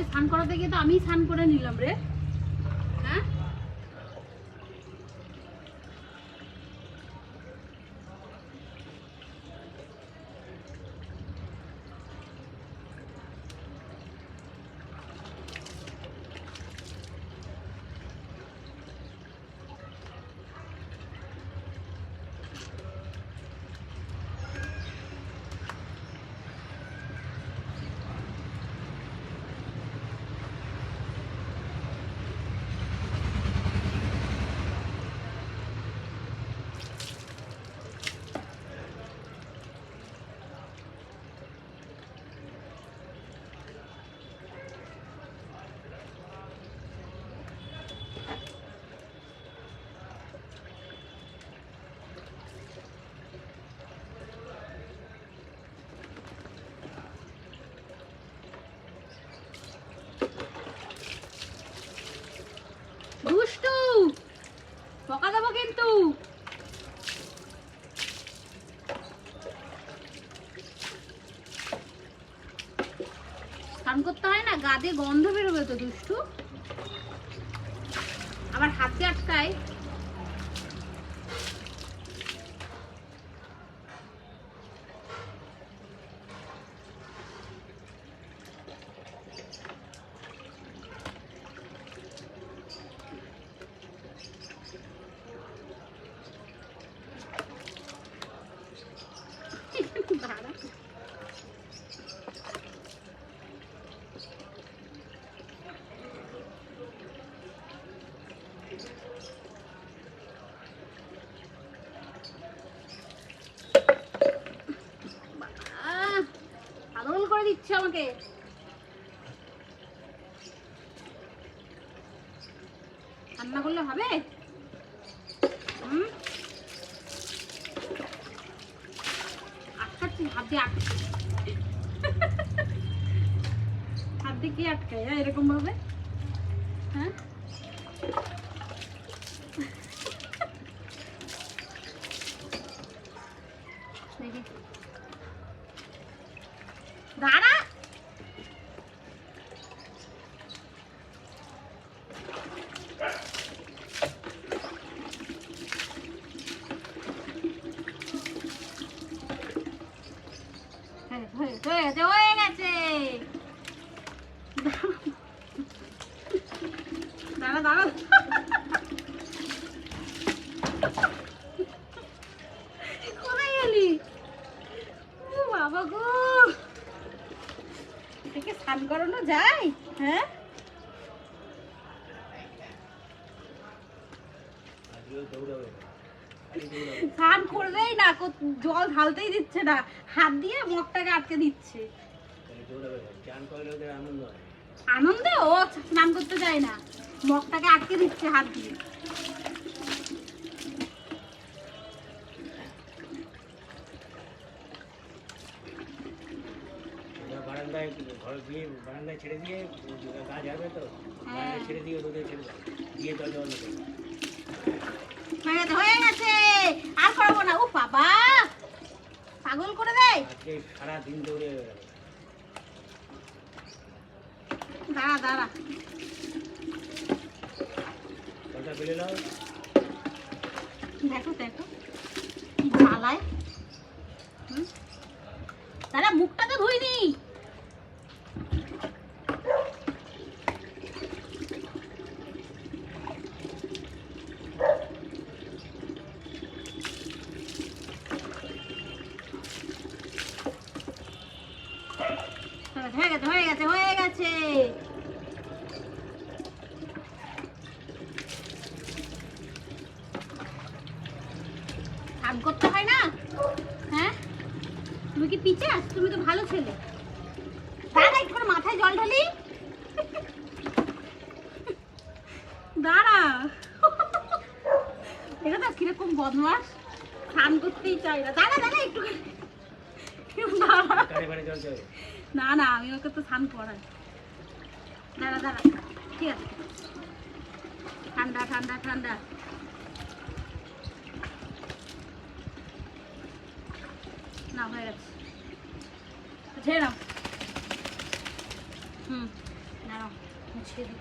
তোকে স্নান করাতে গিয়ে তো আমি স্নান করে নিলাম রে হ্যাঁ দুষ্টু বকা দেবো কিন্তু স্নান করতে না গা দিয়ে গন্ধ বেরোবে তো দুষ্টু। আবার হাতে আটকায় দাঁড়া। আহ, পাগল করে দিচ্ছে আমাকে। রান্না করলে হবে? আটকাচ্ছি হাত দিয়ে আটকে হাত দিয়ে কি আটকায়? এরকম ভাবে হ্যাঁ দেখি দাঁড়া হ্যাঁ, গেছে। দাঁড়া দাঁড়া কোথায় গেলি বাবা গো এটাকে স্নান করানো যায় হ্যাঁ স্নান করবেই না জল ঢালতেই দিচ্ছে না। হাত দিয়ে মগটাকে আটকে দিচ্ছে। আনন্দে? ও স্নান করতে যায় না। মগটাকে আটকে দিচ্ছে হাত দিয়ে। বারান্দায় ঘর দিয়ে বারান্দায় ছেড়ে দিয়ে গাছ হবে তো হ্যাঁ। ছেড়ে দিয়ে রোদে ছেড়ে দিয়ে জল হয়ে গেছে হয়ে গেছে আর করব না ও বাবা পাগল করে দেয় আজকে সারা দিন দৌড়ে গেল দাঁড়া দাঁড়া। জলটা ফেলে নাও? দেখো দেখো। কি জ্বালায়। হুম? দাঁড়া মুখটা তো ধুইনি হয়ে তুমি কি পিচাস তুমি তো ভালো মাথায় জল ঢালি। দাঁড়া। তো, কীরকম বদমাস। স্নান করতেই চাই না। দাঁড়া দাঁড়া একটু দাঁড়া। না না, আমি ওকে তো স্নান করাই। দাঁড়া দাঁড়া। ঠিক আছে। ঠান্ডা ঠান্ডা ঠান্ডা। না, হয়ে গেছে। ঝেড়ে নাও হুম, দাঁড়াও, মুছিয়ে দিই।